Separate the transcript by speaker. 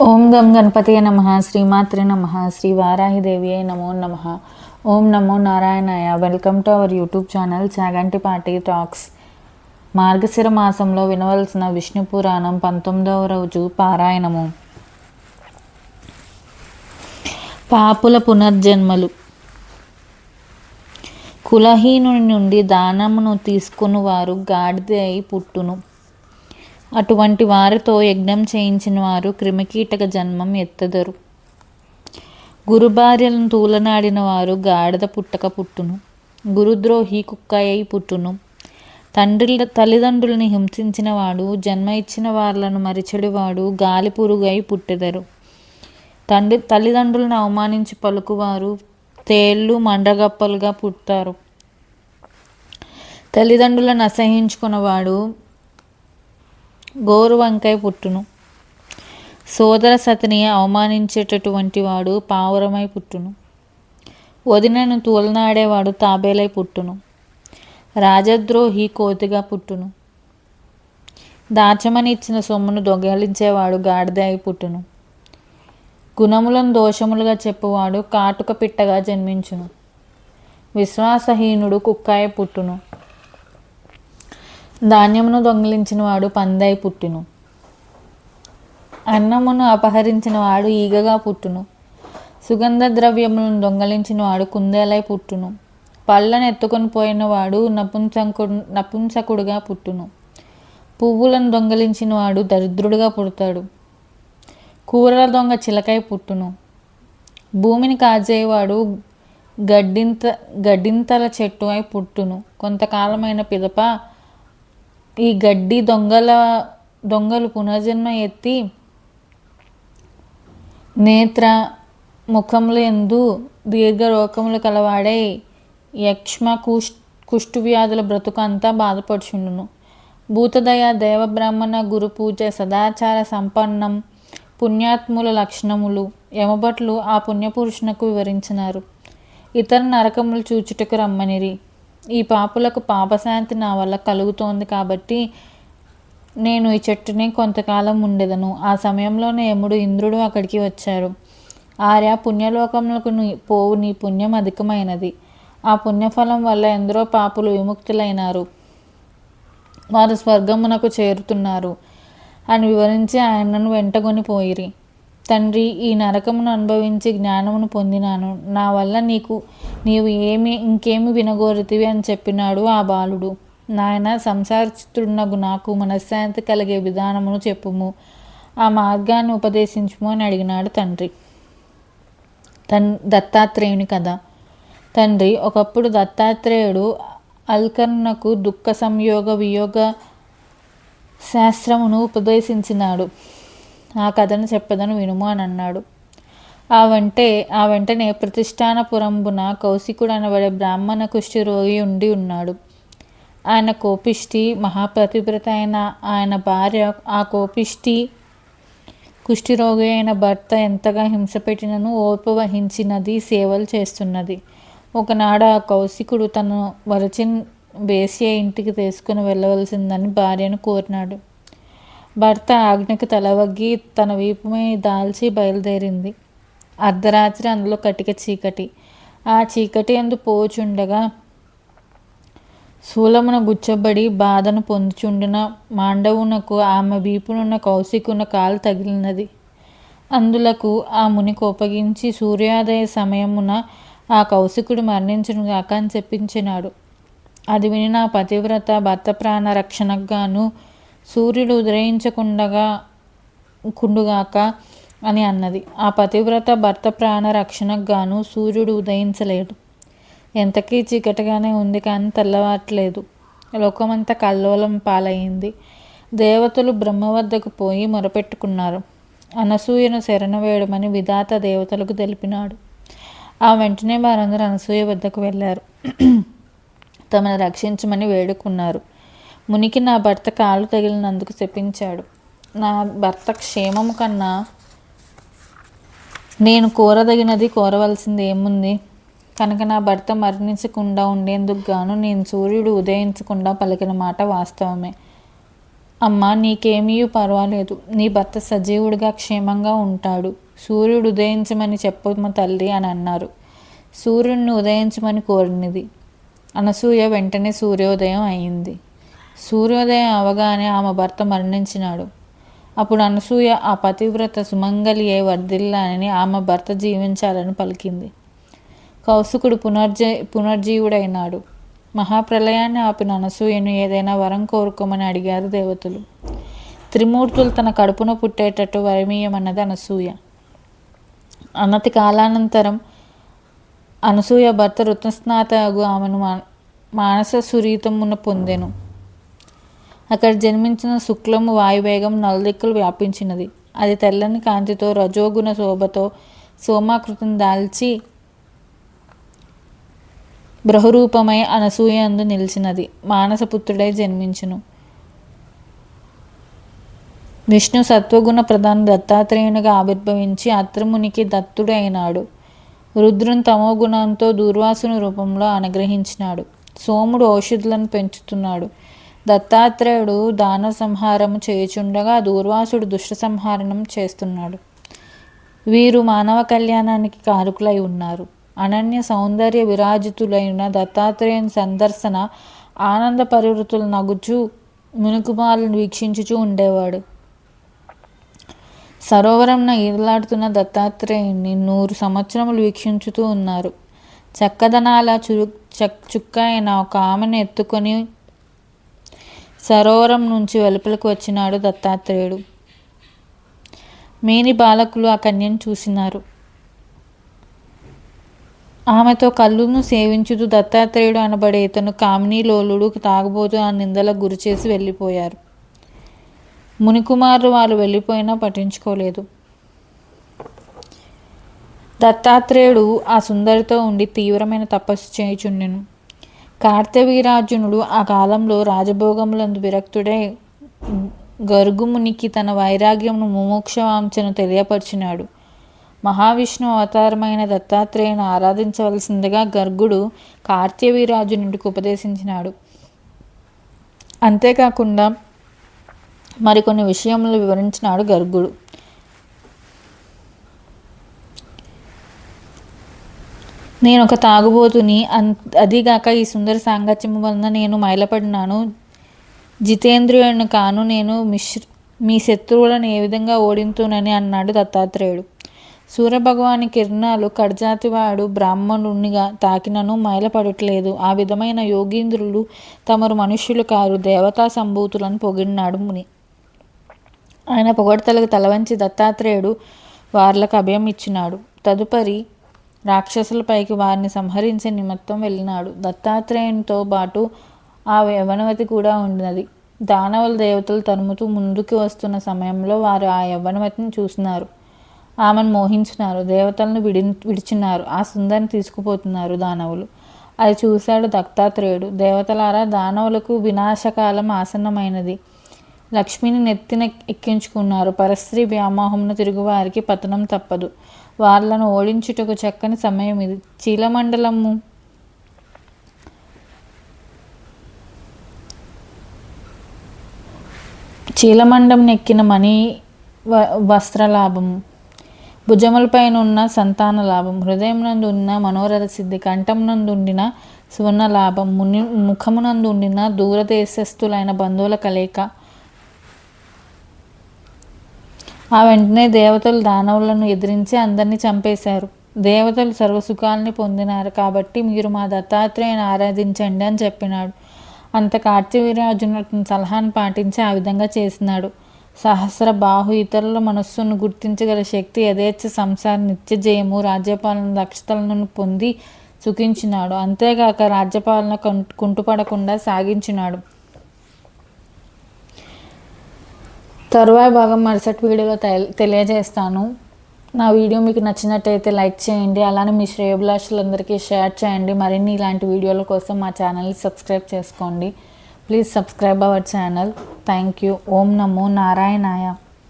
Speaker 1: ఓం గం గణపతియ నమ. శ్రీమాత్రి నమ. శ్రీ వారాహిదేవి నమో నమ. ఓం నమో నారాయణాయ. Welcome to our YouTube channel Chaganti party talks. మార్గశిర మాసంలో వినవలసిన విష్ణు పురాణం పంతొమ్మిదవ రోజు పారాయణము. పాపుల పునర్జన్మలు. కులహీనుని నుండి దానమును తీసుకుని వారు గాడిద అయి పుట్టును. అటువంటి వారితో యజ్ఞం చేయించిన వారు క్రిమికీటక జన్మం ఎత్తదరు. గురుభార్యలను తూలనాడిన వారు గాడిద పుట్టక పుట్టును. గురుద్రోహి కుక్క అయి పుట్టును. తండ్రి తల్లిదండ్రులను హింసించిన వాడు జన్మ ఇచ్చిన వార్లను మరిచెడివాడు గాలి పురుగై పుట్టెదరు. తండ్రి తల్లిదండ్రులను అవమానించి పలుకువారు తేళ్ళు మండగప్పలుగా పుట్టారు. తల్లిదండ్రులను అసహించుకున్నవాడు గోరు వంకాయ పుట్టును. సోదర సతిని అవమానించేటటువంటి వాడు పావురమై పుట్టును. వదినను తూలనాడేవాడు తాబేలై పుట్టును. రాజద్రోహి కోతిగా పుట్టును. దాచమని ఇచ్చిన సొమ్మును దొంగలించేవాడు గాడిద అయి పుట్టును. గుణములను దోషములుగా చెప్పువాడు కాటుక పిట్టగా జన్మించును. విశ్వాసహీనుడు కుక్కాయ పుట్టును. ధాన్యమును దొంగిలించిన వాడు పందై పుట్టును. అన్నమును అపహరించిన వాడు ఈగగా పుట్టును. సుగంధ ద్రవ్యములను దొంగలించిన వాడు కుందేలై పుట్టును. పళ్ళను ఎత్తుకొని పోయిన వాడు నపుంసకుడు నపుంసకుడుగా పుట్టును. పువ్వులను దొంగలించిన వాడు దరిద్రుడుగా పుడతాడు. కూరల దొంగ చిలకై పుట్టును. భూమిని కాజేవాడు గడ్డింత గడ్డింతల చెట్టు అయి పుట్టును. కొంతకాలమైన పిదప ఈ గడ్డి దొంగల దొంగలు పునర్జన్మ ఎత్తి నేత్ర ముఖములు ఎందు దీర్ఘరోగములు కలవాడై యక్ష్మ కుష్ కుష్టు వ్యాధుల బ్రతుకు అంతా బాధపడుచుండును. భూతదయ దేవబ్రాహ్మణ గురు పూజ సదాచార సంపన్నం పుణ్యాత్ముల లక్షణములు యమభట్లు ఆ పుణ్యపురుషునకు వివరించినారు. ఇతర నరకములు చూచుటకు రమ్మనిరి. ఈ పాపులకు పాపశాంతి నా వల్ల కలుగుతోంది కాబట్టి నేను ఈ చెట్టుని కొంతకాలం ఉండేదను. ఆ సమయంలోనే యముడు ఇంద్రుడు అక్కడికి వచ్చారు. ఆర్య పుణ్యలోకములకు నీ- పోవు నీ పుణ్యం అధికమైనది. ఆ పుణ్యఫలం వల్ల ఎందరో పాపులు విముక్తులైనారు. వారు స్వర్గమునకు చేరుతున్నారు. అని వివరించి ఆయనను వెంటగొని పోయిరి తండ్రి ఈ నరకమును అనుభవించి జ్ఞానమును పొందినాను. నా వల్ల నీకు నీవు ఏమి ఇంకేమి వినగోరుతివి అని చెప్పినాడు ఆ బాలుడు. నాయన సంసారచిత్రుడునగు నాకు మనశ్శాంతి కలిగే విధానమును చెప్పుము. ఆ మార్గాన్ని ఉపదేశించుము అని అడిగినాడు తండ్రి. తన్ దత్తాత్రేయుని కథ. తండ్రి ఒకప్పుడు దత్తాత్రేయుడు అల్కర్ణకు దుఃఖ సంయోగ వియోగ శాస్త్రమును ఉపదేశించినాడు. నా కథను చెప్పదను వినుము అని అన్నాడు. ఆ వెంటే ఆ వెంటనే ప్రతిష్టానపురంబున కౌశికుడు అనబడే బ్రాహ్మణ కుష్టి రోగి ఉండి ఉన్నాడు. ఆయన కోపిష్టి మహాప్రతిభ్రత అయిన ఆయన భార్య ఆ కోపిష్టి కుష్ఠిరోగి అయిన భర్త ఎంతగా హింస పెట్టినను ఓర్పు వహించినది సేవలు చేస్తున్నది. ఒకనాడు ఆ కౌశికుడు తను వరచిన్ వేశ్య ఇంటికి తీసుకుని వెళ్ళవలసిందని భార్యను కోరినాడు. భర్త ఆజ్ఞకు తలవగ్గి తన వీపుమై దాల్చి బయలుదేరింది. అర్ధరాత్రి అందులో కటిక చీకటి. ఆ చీకటి అందు పోచుండగా శూలమున గుచ్చబడి బాధను పొందుచుండిన మాండవునకు ఆమె వీపునున్న కౌశికున్న కాలు తగిలినది. అందులకు ఆ ముని కోపగించి సూర్యోదయ సమయమున ఆ కౌశికుడు మరణించును గాక అని చెప్పించినాడు. అది విని నా పతివ్రత భర్త ప్రాణ రక్షణకు గాను సూర్యుడు ఉదయించకుండగా కుండుగాక అని అన్నది. ఆ పతివ్రత భర్త ప్రాణ రక్షణకు గాను సూర్యుడు ఉదయించలేడు ఎంతకీ చీకటిగానే ఉంది కానీ తెల్లవారట్లేదు. లోకమంతా కల్లోలం పాలయ్యింది దేవతలు బ్రహ్మ వద్దకు పోయి మొరపెట్టుకున్నారు. అనసూయను శరణ వేయడమని విధాత దేవతలకు తెలిపినాడు. ఆ వెంటనే వారందరూ అనసూయ వద్దకు వెళ్ళారు. తమను రక్షించమని వేడుకున్నారు. మునికి నా భర్త కాలు తగిలినందుకు చెప్పించాడు నా భర్త క్షేమం కన్నా నేను కోరదగినది కోరవలసింది ఏముంది? కనుక నా భర్త మరణించకుండా ఉండేందుకు గాను నేను సూర్యుడు ఉదయించకుండా పలికిన మాట వాస్తవమే. అమ్మ నీకేమీ పర్వాలేదు. నీ భర్త సజీవుడిగా క్షేమంగా ఉంటాడు. సూర్యుడు ఉదయించమని చెప్పమ్మ తల్లి అని అన్నారు. సూర్యుడిని ఉదయించమని కోరినది. అనసూయ వెంటనే సూర్యోదయం అయింది. సూర్యోదయం అవగానే ఆమె భర్త మరణించినాడు. అప్పుడు అనసూయ ఆ పతివ్రత సుమంగలి ఏ వర్ధిల్లానని ఆమె భర్త జీవించాలని పలికింది. కౌసుకుడు పునర్జ పునర్జీవుడైనాడు. మహాప్రలయాన్ని ఆపిన అనసూయను ఏదైనా వరం కోరుకోమని అడిగారు దేవతలు. త్రిమూర్తులు తన కడుపున పుట్టేటట్టు వరమీయమన్నది అనసూయ. అన్నతి కాలానంతరం అనసూయ భర్త రుతుస్నాతగు ఆమెను మానస సురీతమున పొందెను. అక్కడ జన్మించిన శుక్లము వాయువేగం నలుదిక్కులు వ్యాపించినది. అది తెల్లని కాంతితో రజోగుణ శోభతో సోమాకృతం దాల్చి బృహరూపమై అనసూయందు నిలిచినది. మానసపుత్రుడై జన్మించును. విష్ణు సత్వగుణ ప్రధాన దత్తాత్రేయునిగా ఆవిర్భవించి అత్రమునికి దత్తుడైనాడు. రుద్రుని తమోగుణంతో దూర్వాసుని రూపంలో అనుగ్రహించినాడు. సోముడు ఔషధులను పెంచుతున్నాడు. దత్తాత్రేయుడు దాన సంహారము చేయుచుండగా దూర్వాసుడు దుష్ట సంహారణం చేస్తున్నాడు. వీరు మానవ కళ్యాణానికి కారుకులై ఉన్నారు. అనన్య సౌందర్య విరాజితులైన దత్తాత్రేయుని సందర్శన ఆనంద పరివృతులు నగుచు మునుకుమాలను వీక్షించుచూ ఉండేవాడు. సరోవరంన ఈదలాడుతున్న దత్తాత్రేయుని నూరు సంవత్సరములు వీక్షించుతూ ఉన్నారు. చక్కదనాల చురు చుక్క అయిన ఒక ఆమెను ఎత్తుకొని సరోవరం నుంచి వెలుపలకు వచ్చినాడు దత్తాత్రేయుడు. మేని బాలకులు ఆ కన్యను చూసినారు. ఆమెతో కళ్ళును సేవించుతూ దత్తాత్రేయుడు అనబడే ఇతను కామినీలోలుడు తాగబోతూ ఆ నిందలకు గురిచేసి వెళ్ళిపోయారు. మునికుమారు వాళ్ళు వెళ్ళిపోయినా పట్టించుకోలేదు. దత్తాత్రేయుడు ఆ సుందరితో ఉండి తీవ్రమైన తపస్సు చేయుచుండెను. కార్తవీరార్జునుడు ఆ కాలంలో రాజభోగములందు విరక్తుడై గర్గుమునికి తన వైరాగ్యమును ముమోక్షవాంచను తెలియపరిచినాడు. మహావిష్ణు అవతారమైన దత్తాత్రేయను ఆరాధించవలసిందిగా గర్గుడు కార్తవీరార్జునుడికి ఉపదేశించినాడు. అంతేకాకుండా మరికొన్ని విషయములు వివరించినాడు గర్గుడు. నేను ఒక తాగుబోతుని అన్ అదిగాక ఈ సుందర సాంగత్యం వలన నేను మైలపడినాను. జితేంద్రియుని కాను నేను మిశ్ర మీ శత్రువులను ఏ విధంగా ఓడింతునని అన్నాడు దత్తాత్రేయుడు. సూర్యభగవాని కిరణాలు కడజాతివాడు బ్రాహ్మణునిగా తాకినను మైలపడట్లేదు. ఆ విధమైన యోగీంద్రులు తమరు మనుష్యులు కారు దేవతా సంభూతులను పొగిడినాడు ముని. ఆయన పొగడతలకు తలవంచి దత్తాత్రేయుడు వార్లకు అభయం ఇచ్చినాడు తదుపరి రాక్షసులపైకి వారిని సంహరించే నిమిత్తం వెళ్ళినాడు. దత్తాత్రేయునితో పాటు ఆ యవనవతి కూడా ఉన్నది దానవుల దేవతలు తరుముతూ ముందుకు వస్తున్న సమయంలో వారు ఆ యవ్వనవతిని చూసినారు. ఆమెను మోహించినారు. దేవతలను విడి విడిచినారు. ఆ సుందరిని తీసుకుపోతున్నారు దానవులు. అది చూశాడు దత్తాత్రేయుడు. దేవతలారా దానవులకు వినాశకాలం ఆసన్నమైనది. లక్ష్మిని నెత్తిన ఎక్కించుకున్నారు. పరస్త్రీ వ్యామోహంను తిరుగువారికి పతనం తప్పదు. వాళ్ళను ఓడించుటకు చక్కని సమయం ఇది. చీలమండలము. చీలమండం నెక్కిన మణి వస్త్రలాభము. భుజములపైన ఉన్న సంతాన లాభం హృదయం నందు ఉన్న మనోరథ సిద్ధి కంఠం నందు ఉండిన సువర్ణ లాభం ముని ముఖమునందు ఉండిన దూరదేశస్థులైన బంధువుల కలయిక. ఆ వెంటనే దేవతలు దానవులను ఎదిరించి అందరినీ చంపేశారు. దేవతలు సర్వసుఖాల్ని పొందినారు కాబట్టి మీరు మా దత్తాత్రేయను ఆరాధించండి అని చెప్పినాడు. అంత కార్తీవీరాజును సలహాను పాటించి ఆ విధంగా చేసినాడు. సహస్ర బాహు ఇతరుల మనస్సును గుర్తించగల శక్తి యథేచ్ఛ సంసార నిత్య జయము రాజ్యపాలన దక్షతలను పొంది సుఖించినాడు. అంతేగాక రాజ్యపాలన కుంటుపడకుండా సాగించినాడు. తరువాయి భాగం మరుసటి వీడియోలో తెలియజేస్తాను. నా వీడియో మీకు నచ్చినట్టయితే లైక్ చేయండి అలానే మీ శ్రేయభిలాషులందరికీ షేర్ చేయండి. మరిన్ని ఇలాంటి వీడియోల కోసం మా ఛానల్ని సబ్స్క్రైబ్ చేసుకోండి. Please subscribe our channel. Thank you. ఓం నమో నారాయణాయ.